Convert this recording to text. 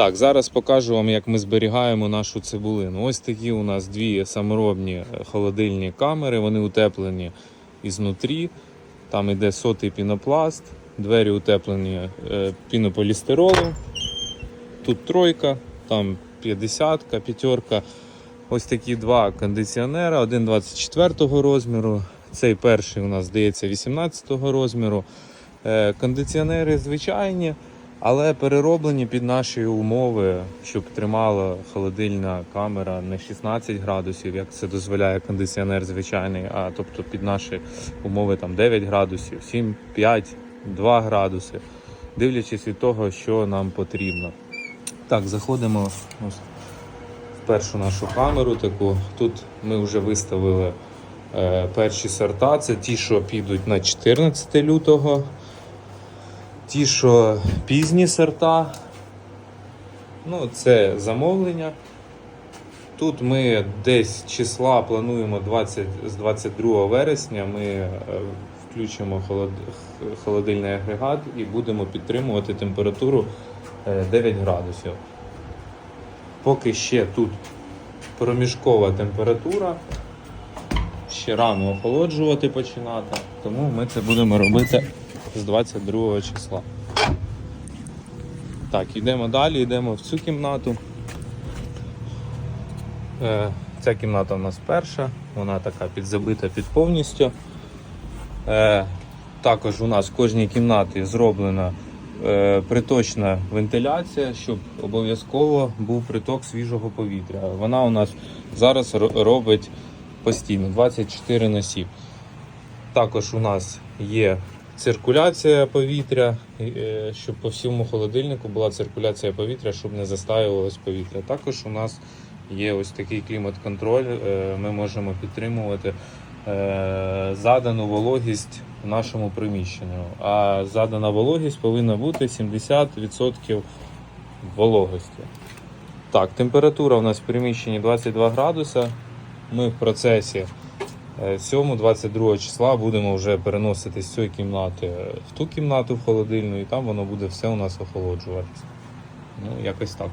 Так, зараз покажу вам, як ми зберігаємо нашу цибулину. Ось такі у нас дві саморобні е, холодильні камери, вони утеплені ізнутрі. Там іде сотий пінопласт, двері утеплені е, пінополістиролом. Тут тройка, там 50, п'ятерка. Ось такі два кондиціонера, один 24 розміру. Цей перший у нас здається 18 розміру. Е, Кондиціонери звичайні, але перероблені під наші умови, щоб тримала холодильна камера не 16 градусів, як це дозволяє кондиціонер звичайний, а тобто під наші умови там 9 градусів, 7, 5, 2 градуси, дивлячись від того, що нам потрібно. Так, заходимо в першу нашу камеру. Таку. Тут ми вже виставили е, перші сорта. Це ті, що підуть на 14 лютого. Ті, що пізні сорта. Ну, це замовлення. Тут ми десь числа плануємо 20, з 22 вересня. Ми е, включимо холод, холодильний агрегат і будемо підтримувати температуру е, 9 градусів. Поки ще тут проміжкова температура, ще рано охолоджувати починати, тому ми це будемо робити з 22 числа. Так, йдемо далі, йдемо в цю кімнату. Е, Ця кімната у нас перша, вона така підзабита під повністю. Е, Також у нас в кожній кімнаті зроблена е, приточна вентиляція, щоб обов'язково був приток свіжого повітря. Вона у нас зараз робить постійно 24 на 7. Також у нас є циркуляція повітря, е, щоб по всьому холодильнику була циркуляція повітря, щоб не застаювалось повітря. Також у нас є ось такий клімат-контроль. е, Ми можемо підтримувати е, задану вологість в нашому приміщенню. А задана вологість повинна бути 70% вологості. Так, температура у нас в приміщенні 22 градуса. Ми в процесі 7-22 числа будемо вже переносити з цієї кімнати в ту кімнату в холодильну, і там воно буде все у нас охолоджуватися. Ну, якось так.